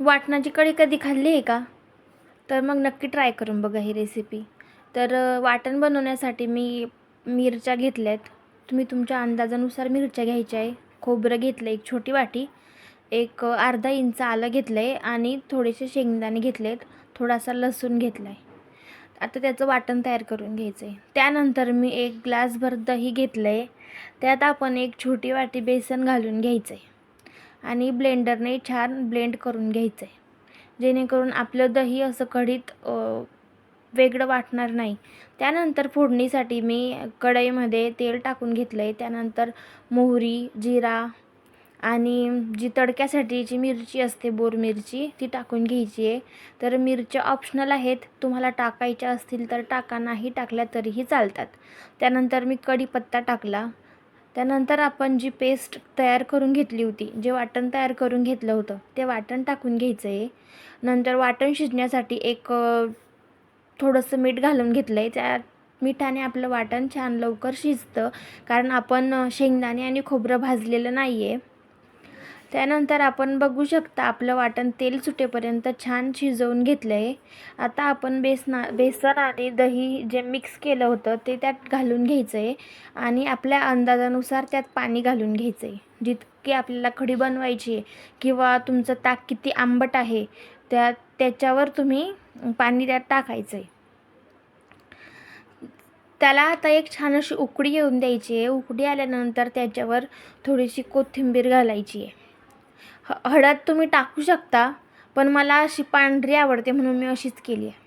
वाटणाची कढी कधी खाल्ली आहे का? तर मग नक्की ट्राय करून बघा ही रेसिपी तर वाटण बनवण्यासाठी मी मिरच्या घेतल्या आहेत तुम्ही तुमच्या अंदाजानुसार मिरच्या घ्यायच्या आहे. खोबरं घेतलं एक छोटी वाटी एक अर्धा इंच आलं घेतलं आहे आणि थोडेसे शेंगदाणे घेतले आहेत थोडासा लसूण घेतला आहे आता त्याचं वाटण तयार करून घ्यायचं आहे त्यानंतर मी एक ग्लासभर दही घेतलं आहे त्यात आपण एक छोटी वाटी बेसन घालून घ्यायचं आहे आणि ब्लेंडरने छान ब्लेंड करून घ्यायचं. आहे जेणेकरून आपलं दही असं कढीत वेगळं वाटणार नाही. त्यानंतर फोडणीसाठी मी कढईमध्ये तेल टाकून घेतलं आहे त्यानंतर मोहरी जिरा आणि जी तडक्यासाठीची मिरची असते बोर मिरची ती टाकून घ्यायची आहे. तर मिरच्या ऑप्शनल आहेत. तुम्हाला टाकायच्या असतील तर टाका नाही टाकल्या तरीही चालतात. त्यानंतर मी कढीपत्ता टाकला. त्यानंतर आपण जी पेस्ट तयार करून घेतली होती जे वाटण तयार करून घेतलं होतं ते वाटण टाकून घ्यायचं आहे नंतर वाटण शिजण्यासाठी एक थोडंसं मीठ घालून घेतलं आहे त्या मिठाने आपलं वाटण छान लवकर शिजतं कारण आपण शेंगदाणे आणि खोबरं भाजलेलं नाही आहे त्यानंतर आपण बघू शकता आपलं वाटण तेल सुटेपर्यंत छान शिजवून घेतलं आहे आता आपण बेसना बेसन आणि दही जे मिक्स केलं होतं ते त्यात घालून घ्यायचं आहे आणि आपल्या अंदाजानुसार त्यात पाणी घालून घ्यायचं आहे जितकी आपल्याला खडी बनवायची आहे किंवा तुमचं ताक किती आंबट आहे त्या त्याच्यावर तुम्ही पाणी त्यात टाकायचं आहे त्याला आता एक छान अशी उकडी येऊन द्यायची आहे. उकडी आल्यानंतर त्याच्यावर थोडीशी कोथिंबीर घालायची आहे. ह हळद तुम्ही टाकू शकता पण मला अशी पांढरी आवडते म्हणून मी अशीच केली आहे.